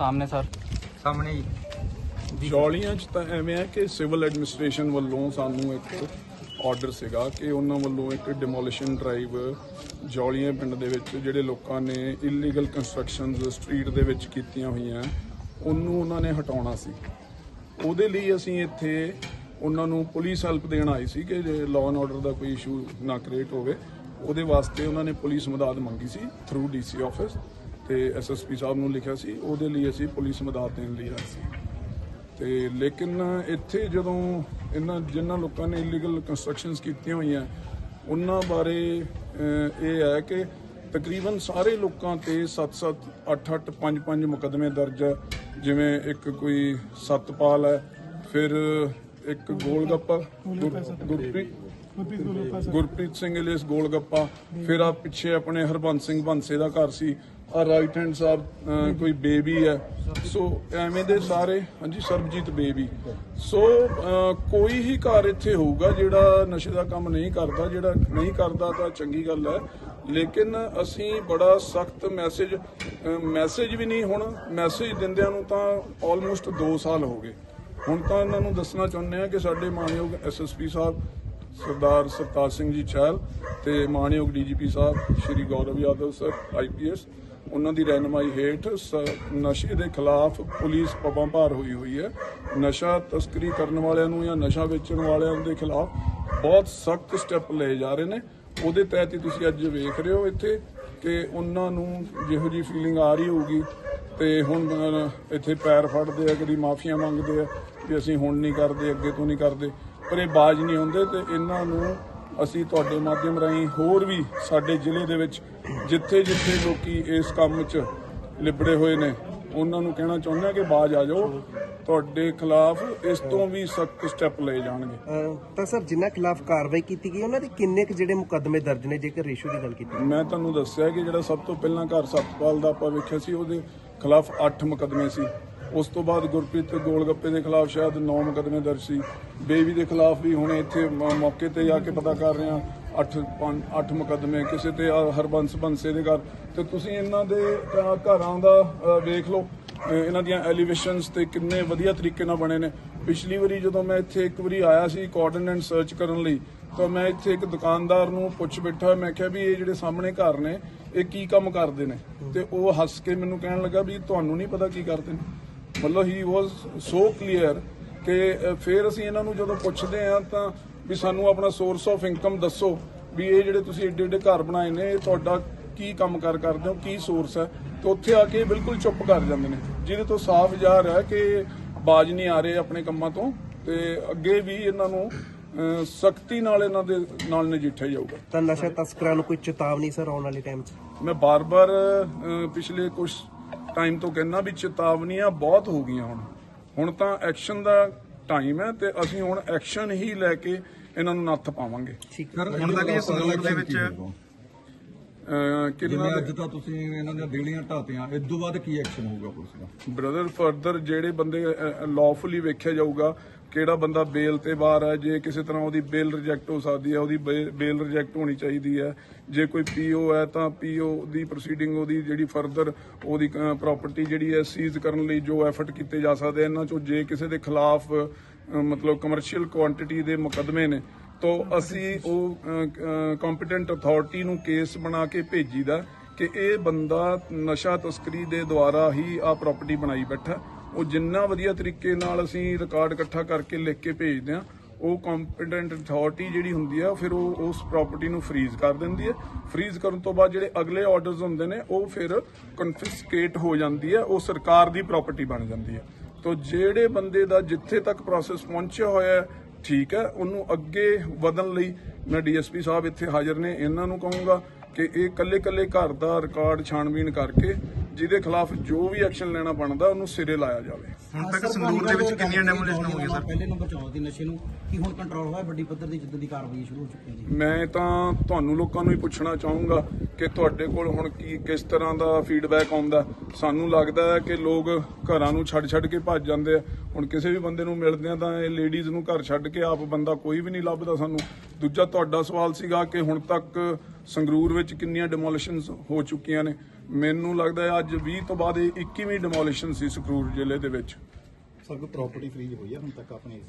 ਸਾਹਮਣੇ ਸਰ। ਸਾਹਮਣੇ ਹੀ ਜੌਲੀਆਂ ਚ ਤਾਂ ਐਵੇਂ ਹੈ ਕਿ ਸਿਵਲ ਐਡਮਿਨਿਸਟ੍ਰੇਸ਼ਨ ਵੱਲੋਂ ਸਾਨੂੰ ਇੱਕ ਆਰਡਰ ਸੀਗਾ ਕਿ ਉਹਨਾਂ ਵੱਲੋਂ ਇੱਕ ਡਿਮੋਲੀਸ਼ਨ ਡਰਾਈਵ ਜੌਲੀਆਂ ਪਿੰਡ ਦੇ ਵਿੱਚ ਜਿਹੜੇ ਲੋਕਾਂ ਨੇ ਇਲੀਗਲ ਕੰਸਟਰਕਸ਼ਨਸ ਸਟਰੀਟ ਦੇ ਵਿੱਚ ਕੀਤੀਆਂ ਹੋਈਆਂ ਉਹਨੂੰ ਉਹਨਾਂ ਨੇ ਹਟਾਉਣਾ ਸੀ। ਉਹਦੇ ਲਈ ਅਸੀਂ ਇੱਥੇ ਉਹਨਾਂ ਨੂੰ ਪੁਲਿਸ ਹੈਲਪ ਦੇਣ ਆਏ ਸੀ ਕਿ ਜੇ ਲਾਅ ਐਂਡ ਆਰਡਰ ਦਾ ਕੋਈ ਇਸ਼ੂ ਨਾ ਕ੍ਰੀਏਟ ਹੋਵੇ ਉਹਦੇ ਵਾਸਤੇ ਉਹਨਾਂ ਨੇ ਪੁਲਿਸ ਮਦਦ ਮੰਗੀ ਸੀ ਥਰੂ ਡੀਸੀ ਆਫਿਸ ਤੇ ਐਸਐਸਪੀ ਸਾਹਿਬ ਨੂੰ ਲਿਖਿਆ ਸੀ, ਉਹਦੇ ਲਈ ਅਸੀਂ ਪੁਲਿਸ ਮਦਦ ਦੇਣ ਲਈ ਆਏ ਸੀ। ਤੇ ਲੇਕਿਨ ਇੱਥੇ ਜਦੋਂ ਇਹਨਾਂ ਜਿਨ੍ਹਾਂ ਲੋਕਾਂ ਨੇ ਇਲੀਗਲ ਕੰਸਟਰਕਸ਼ਨਸ ਕੀਤੀਆਂ ਹੋਈਆਂ, ਉਹਨਾਂ ਬਾਰੇ ਇਹ ਹੈ ਕਿ ਤਕਰੀਬਨ ਸਾਰੇ ਲੋਕਾਂ ਤੇ 7-7 8-8 5-5 ਮੁਕਦਮੇ ਦਰਜ ਹੈ। ਜਿਵੇਂ ਇੱਕ ਕੋਈ ਸਤਪਾਲ ਹੈ, ਫਿਰ ਇੱਕ ਗੋਲਗੱਪਾ, ਗੁਰ- ਗੁਰਪ੍ਰੀਤ ਗੁਰਪ੍ਰੀਤ ਸਿੰਘ ਇਲੀਸ ਗੋਲਗੱਪਾ, ਫਿਰ ਆ ਪਿੱਛੇ ਆਪਣੇ ਹਰਬੰਸ ਸਿੰਘ ਬੰਸੇ ਦਾ ਘਰ ਸੀ। ਆ ਰਾਈਟ ਹੈਂਡ ਸਾਹਿਬ ਕੋਈ ਬੇਬੀ ਹੈ। ਸੋ ਐਵੇਂ ਦੇ ਸਾਰੇ, ਹਾਂਜੀ, ਸਰਬਜੀਤ ਬੇਬੀ। ਸੋ ਕੋਈ ਹੀ ਘਰ ਇੱਥੇ ਹੋਊਗਾ ਜਿਹੜਾ ਨਸ਼ੇ ਦਾ ਕੰਮ ਨਹੀਂ ਕਰਦਾ, ਜਿਹੜਾ ਨਹੀਂ ਕਰਦਾ ਤਾਂ ਚੰਗੀ ਗੱਲ ਹੈ। ਲੇਕਿਨ ਅਸੀਂ ਬੜਾ ਸਖਤ ਮੈਸੇਜ ਮੈਸੇਜ ਵੀ ਨਹੀਂ ਹੁਣ ਮੈਸੇਜ ਦਿੰਦਿਆਂ ਨੂੰ ਤਾਂ ਆਲਮੋਸਟ 2 ਸਾਲ ਹੋ ਗਏ। ਹੁਣ ਤਾਂ ਇਹਨਾਂ ਨੂੰ ਦੱਸਣਾ ਚਾਹੁੰਦੇ ਆ ਕਿ ਸਾਡੇ ਮਾਨਯੋਗ ਐਸਐਸਪੀ ਸਾਹਿਬ ਸਰਦਾਰ ਸਰਤਾਜ ਸਿੰਘ ਜੀ ਚਹਿਲ ਤੇ ਮਾਨਯੋਗ ਡੀਜੀਪੀ ਸਾਹਿਬ ਸ਼੍ਰੀ ਗੌਰਵ ਯਾਦਵ ਸਰ ਆਈਪੀਐਸ ਉਹਨਾਂ ਦੀ ਰਹਿਨਮਾਈ ਹੇਠ ਸ- ਨਸ਼ੇ ਦੇ ਖਿਲਾਫ ਪੁਲਿਸ ਪਬਾਂ ਭਾਰ ਹੋਈ ਹੋਈ ਹੈ। ਨਸ਼ਾ ਤਸਕਰੀ ਕਰਨ ਵਾਲਿਆਂ ਨੂੰ ਜਾਂ ਨਸ਼ਾ ਵੇਚਣ ਵਾਲਿਆਂ ਦੇ ਖਿਲਾਫ ਬਹੁਤ ਸਖਤ ਸਟੈਪ ਲਏ ਜਾ ਰਹੇ ਨੇ। ਉਹਦੇ ਤਹਿਤ ਹੀ ਤੁਸੀਂ ਅੱਜ ਵੇਖ ਰਹੇ ਹੋ ਇੱਥੇ ਕਿ ਉਹਨਾਂ ਨੂੰ ਜਿਹੋ ਜੀ ਫੀਲਿੰਗ ਆ ਰਹੀ ਹੋਊਗੀ ਤੇ ਹੁਣ ਇੱਥੇ ਪੈਰ ਫੜਦੇ ਆ, ਕਦੀ ਮਾਫੀਆਂ ਮੰਗਦੇ ਆ ਵੀ ਅਸੀਂ ਹੁਣ ਨਹੀਂ ਕਰਦੇ, ਅੱਗੇ ਤੋਂ ਨਹੀਂ ਕਰਦੇ। ਪਰ ਇਹ ਬਾਜ ਨਹੀਂ ਹੁੰਦੇ ਤੇ ਇਹਨਾਂ ਨੂੰ ਅਸੀਂ ਤੁਹਾਡੇ ਮਾਧਿਅਮ ਰਾਹੀਂ ਹੋਰ ਵੀ ਸਾਡੇ ਜ਼ਿਲ੍ਹੇ ਦੇ ਵਿੱਚ ਜਿੱਥੇ ਜਿੱਥੇ ਲੋਕੀ ਇਸ ਕੰਮ 'ਚ ਲਿਬੜੇ ਹੋਏ ਨੇ ਉਹਨਾਂ ਨੂੰ ਕਹਿਣਾ ਚਾਹੁੰਦੇ ਆ ਕਿ ਬਾਜ ਆ ਜਾਓ। ਤੁਹਾਡੇ ਖਿਲਾਫ ਇਸ ਤੋਂ ਵੀ ਸਖਤ ਸਟੈਪ ਲਏ ਜਾਣਗੇ। ਤਾਂ ਸਰ ਜਿਨ੍ਹਾਂ ਖਿਲਾਫ ਕਾਰਵਾਈ ਕੀਤੀ ਗਈ ਉਹਨਾਂ ਦੇ ਕਿੰਨੇ ਕੁ ਜਿਹੜੇ ਮੁਕੱਦਮੇ ਦਰਜ ਨੇ ਜੇਕਰ ਰੇਸ਼ੋ ਦੀ ਗੱਲ ਕੀਤੀ ਮੈਂ ਤੁਹਾਨੂੰ ਦੱਸਿਆ ਕਿ ਜਿਹੜਾ ਸਭ ਤੋਂ ਪਹਿਲਾਂ ਘਰ ਸਤਪਾਲ ਦਾ ਆਪਾਂ ਵੇਖਿਆ ਸੀ ਉਹਦੇ ਖਿਲਾਫ 8 ਮੁਕੱਦਮੇ ਸੀ। ਉਸ ਤੋਂ ਬਾਅਦ ਗੁਰਪ੍ਰੀਤ ਗੋਲਗੱਪੇ ਦੇ ਖਿਲਾਫ ਸ਼ਾਇਦ 9 ਮੁਕੱਦਮੇ ਦਰਜ ਸੀ। ਬੇਬੀ ਦੇ ਖਿਲਾਫ ਵੀ ਹੁਣ ਇੱਥੇ ਮ- ਮੌਕੇ ਤੇ ਜਾ ਕੇ ਪਤਾ ਕਰ ਰਹੇ ਹਾਂ 8 8 ਮੁਕੱਦਮੇ ਕਿਸੇ ਤੇ ਹਰਬੰਸ ਬੰਸੇ ਦੇ ਘਰ। ਤੇ ਤੁਸੀਂ ਇਹਨਾਂ ਦੇ ਘਰਾਂ ਦਾ ਵੇਖ ਲਓ ਇਹਨਾਂ ਦੀਆਂ ਐਲੀਵੇਸ਼ਨਸ ਤੇ ਕਿੰਨੇ ਵਧੀਆ ਤਰੀਕੇ ਨਾਲ ਬਣੇ ਨੇ। ਪਿਛਲੀ ਵਾਰੀ ਜਦੋਂ ਮੈਂ ਇੱਥੇ ਇੱਕ ਵਾਰੀ ਆਇਆ ਸੀ ਕੋਆਰਡੀਨੇਟ ਸਰਚ ਕਰਨ ਲਈ, ਤਾਂ ਮੈਂ ਇੱਥੇ ਇੱਕ ਦੁਕਾਨਦਾਰ ਨੂੰ ਪੁੱਛ ਬੈਠਾ, ਮੈਂ ਕਿਹਾ ਵੀ ਇਹ ਜਿਹੜੇ ਸਾਹਮਣੇ ਘਰ ਨੇ, ਇਹ ਕੀ ਕੰਮ ਕਰਦੇ ਨੇ? ਤੇ ਉਹ ਹੱਸ ਕੇ ਮੈਨੂੰ ਕਹਿਣ ਲੱਗਾ ਵੀ ਤੁਹਾਨੂੰ ਨਹੀਂ ਪਤਾ ਕੀ ਕਰਦੇ ਨੇ। ਮਤਲਬ ਹੀ ਵਾਸ ਸੋ ਕਲੀਅਰ ਕਿ ਫਿਰ ਅਸੀਂ ਇਹਨਾਂ ਨੂੰ ਜਦੋਂ ਪੁੱਛਦੇ ਆ ਤਾਂ ਵੀ ਸਾਨੂੰ ਆਪਣਾ ਸੋਰਸ ਆਫ ਇਨਕਮ ਦੱਸੋ ਵੀ ਇਹ ਜਿਹੜੇ ਤੁਸੀਂ ਏਡੇ ਏਡੇ ਘਰ ਬਣਾਏ ਨੇ ਇਹ ਤੁਹਾਡਾ ਕੀ ਕੰਮ ਕਰ ਕਰਦੇ ਹੋ ਕੀ ਸੋਰਸ ਹੈ? ਤੇ ਉੱਥੇ ਆ ਕੇ ਬਿਲਕੁਲ ਚੁੱਪ ਕਰ ਜਾਂਦੇ ਨੇ। ਜਿਹਦੇ ਤੋਂ ਸਾਫ਼ ਜ਼ਾਹਰ ਹੈ ਕਿ ਬਾਜ ਨਹੀਂ ਆ ਰਹੇ ਆਪਣੇ ਕੰਮਾਂ ਤੋਂ ਤੇ ਅੱਗੇ ਵੀ ਇਹਨਾਂ ਨੂੰ ਸਖਤੀ ਨਾਲ ਇਹਨਾਂ ਦੇ ਨਾਲ ਨਜਿੱਠਿਆ ਜਾਊਗਾ। ਤਾਂ ਨਸ਼ਾ ਤਸਕਰਾਂ ਨੂੰ ਕੋਈ ਚੇਤਾਵਨੀ ਸਰ ਆਉਣ ਵਾਲੇ ਟਾਈਮ 'ਚ? ਮੈਂ ਬਾਰ-ਬਾਰ ਪਿਛਲੇ ਕੁਝ ਟਾਈਮ ਤੋਂ ਕਹਿੰਦਾ ਵੀ ਚੇਤਾਵਨੀਆਂ ਬਹੁਤ ਹੋ ਗਈਆਂ ਹੁਣ। ਹੁਣ ਤਾਂ ਐਕਸ਼ਨ ਦਾ ਟਾਈਮ ਹੈ ਤੇ ਅਸੀਂ ਹੁਣ ਐਕਸ਼ਨ ਹੀ ਲੈ ਕੇ ਇਹਨਾਂ ਨੂੰ ਨੱਥ ਪਾਵਾਂਗੇ। ਹੁਣ ਤੱਕ ਇਹ ਸੰਗਰੂਰ ਦੇ ਵਿੱਚ ਕਿੰਨਾ ਜਿਵੇਂ ਅੱਜ ਤਾਂ ਤੁਸੀਂ ਇਹਨਾਂ ਦੀਆਂ ਦੇਲੀਆਂ ਢਾਤੀਆਂ ਇਸ ਤੋਂ ਬਾਅਦ ਕੀ ਐਕਸ਼ਨ ਹੋਊਗਾ ਪੁਲਿਸ ਦਾ? ਬ੍ਰਦਰ ਫਰਦਰ ਜਿਹੜੇ ਬੰਦੇ ਲਾਫੁਲੀ ਵੇਖਿਆ ਜਾਊਗਾ ਕਿਹੜਾ ਬੰਦਾ ਬੇਲ ਤੇ ਬਾਹਰ ਹੈ ਜੇ ਕਿਸੇ ਤਰ੍ਹਾਂ ਉਹਦੀ ਬੇਲ ਰਿਜੈਕਟ ਹੋ ਸਕਦੀ ਹੈ ਉਹਦੀ ਬੇਲ ਰਿਜੈਕਟ ਹੋਣੀ ਚਾਹੀਦੀ ਹੈ। ਜੇ ਕੋਈ ਪੀਓ ਹੈ ਤਾਂ ਪੀਓ ਦੀ ਪ੍ਰੋਸੀਡਿੰਗ ਉਹਦੀ ਜਿਹੜੀ ਫਰਦਰ ਉਹਦੀ ਪ੍ਰਾਪਰਟੀ ਜਿਹੜੀ ਹੈ ਸੀਜ਼ ਕਰਨ ਲਈ ਜੋ ਐਫਰਟ ਕੀਤੇ ਜਾ ਸਕਦੇ ਇਹਨਾਂ ਚੋਂ ਜੇ ਕਿਸੇ ਦੇ ਖਿਲਾਫ ਮਤਲਬ ਕਮਰਸ਼ੀਅਲ ਕੁਆਂਟੀਟੀ ਦੇ ਮੁਕੱਦਮੇ ਨੇ ਤਾਂ ਅਸੀਂ ਉਹ ਕੰਪੀਟੈਂਟ ਅਥਾਰਟੀ ਨੂੰ ਕੇਸ ਬਣਾ ਕੇ ਭੇਜੀਦਾ ਕਿ ਇਹ ਬੰਦਾ ਨਸ਼ਾ ਤਸਕਰੀ ਦੇ ਦੁਆਰਾ ਹੀ ਆ ਪ੍ਰਾਪਰਟੀ ਬਣਾਈ ਬੈਠਾ। ਉਹ ਜਿੰਨਾ ਵਧੀਆ ਤਰੀਕੇ ਨਾਲ ਅਸੀਂ ਰਿਕਾਰਡ ਇਕੱਠਾ ਕਰਕੇ ਲਿਖ ਕੇ ਭੇਜਦੇ ਆ ਉਹ ਕੰਪੀਟੈਂਟ ਅਥਾਰਟੀ ਜਿਹੜੀ ਹੁੰਦੀ ਆ, ਫਿਰ ਉਹ ਉਸ ਪ੍ਰਾਪਰਟੀ ਨੂੰ ਫ੍ਰੀਜ਼ ਕਰ ਦਿੰਦੀ ਹੈ। ਫ੍ਰੀਜ਼ ਕਰਨ ਤੋਂ ਬਾਅਦ ਜਿਹੜੇ ਅਗਲੇ ਆਰਡਰਸ ਹੁੰਦੇ ਨੇ, ਉਹ ਫਿਰ ਕਨਫਿਸਕੇਟ ਹੋ ਜਾਂਦੀ ਹੈ, ਉਹ ਸਰਕਾਰ ਦੀ ਪ੍ਰਾਪਰਟੀ ਬਣ ਜਾਂਦੀ ਹੈ। ਤੋਂ ਜਿਹੜੇ ਬੰਦੇ ਦਾ ਜਿੱਥੇ ਤੱਕ ਪ੍ਰੋਸੈਸ ਪਹੁੰਚਿਆ ਹੋਇਆ ਠੀਕ ਹੈ ਉਹਨੂੰ ਅੱਗੇ ਵਧਣ ਲਈ ਮੈਂ ਡੀਐਸਪੀ ਸਾਹਿਬ ਇੱਥੇ ਹਾਜ਼ਰ ਨੇ। ਇਹਨਾਂ ਨੂੰ ਕਹੂੰਗਾ ਕਿ ਇਹ ਕੱਲੇ ਕੱਲੇ ਘਰ ਦਾ ਰਿਕਾਰਡ ਛਾਣਬੀਨ ਕਰਕੇ ਜਿਹਦੇ ਖਿਲਾਫ ਜੋ ਵੀ ਐਕਸ਼ਨ ਲੈਣਾ ਬਣਦਾ ਉਹਨੂੰ ਸਿਰੇ ਲਾਇਆ ਜਾਵੇ। ਹੁਣ ਤੱਕ ਸੰਗਰੂਰ ਦੇ ਵਿੱਚ ਕਿੰਨੀਆਂ ਡੈਮੋਲੇਸ਼ਨ ਹੋ ਗਈਆਂ ਸਰ? ਪਹਿਲੇ ਨੰਬਰ 'ਚ ਆਉਂਦੀ ਨਸ਼ੇ ਨੂੰ ਕੀ ਹੁਣ ਕੰਟਰੋਲ ਹੋਇਆ ਵੱਡੀ ਪੱਧਰ ਦੀ ਜਿੱਦਾਂ ਦੀ ਕਾਰਵਾਈ ਸ਼ੁਰੂ ਹੋ ਚੁੱਕੀ ਹੈ ਜੀ? ਮੈਂ ਤਾਂ ਤੁਹਾਨੂੰ ਲੋਕਾਂ ਨੂੰ ਹੀ ਪੁੱਛਣਾ ਚਾਹੂੰਗਾ ਕਿ ਤੁਹਾਡੇ ਕੋਲ ਹੁਣ ਕੀ, ਕਿਸ ਤਰ੍ਹਾਂ ਦਾ ਫੀਡਬੈਕ ਆਉਂਦਾ? ਸਾਨੂੰ ਲੱਗਦਾ ਹੈ ਕਿ ਲੋਕ ਘਰਾਂ ਨੂੰ ਛੱਡ ਛੱਡ ਕੇ ਭੱਜ ਜਾਂਦੇ ਆ। ਹੁਣ ਕਿਸੇ ਵੀ ਬੰਦੇ ਨੂੰ ਮਿਲਦੇ ਆ ਤਾਂ ਇਹ ਲੇਡੀਜ਼ ਨੂੰ ਘਰ ਛੱਡ ਕੇ ਆਪ ਬੰਦਾ ਕੋਈ ਵੀ ਨਹੀਂ ਲੱਭਦਾ ਸਾਨੂੰ। ਦੂਜਾ ਤੁਹਾਡਾ ਸਵਾਲ ਸੀਗਾ ਕਿ ਹੁਣ ਤੱਕ ਸੰਗਰੂਰ ਵਿੱਚ ਕਿੰਨੀਆਂ ਡਿਮੋਲੀਸ਼ਨਸ ਹੋ ਚੁੱਕੀਆਂ ਨੇ। ਮੈਨੂੰ ਲੱਗਦਾ ਹੈ ਅੱਜ 20 ਤੋਂ ਬਾਅਦ ਇਹ 21ਵੀਂ ਡਿਮੋਲੀਸ਼ਨ ਸੀ ਸੰਗਰੂਰ ਜ਼ਿਲ੍ਹੇ ਦੇ ਵਿੱਚ। ਸਰ, ਕੋਈ ਪ੍ਰਾਪਰਟੀ ਫ੍ਰੀਜ਼ ਹੋਈ ਹੈ ਹੁਣ ਤੱਕ ਆਪਣੇ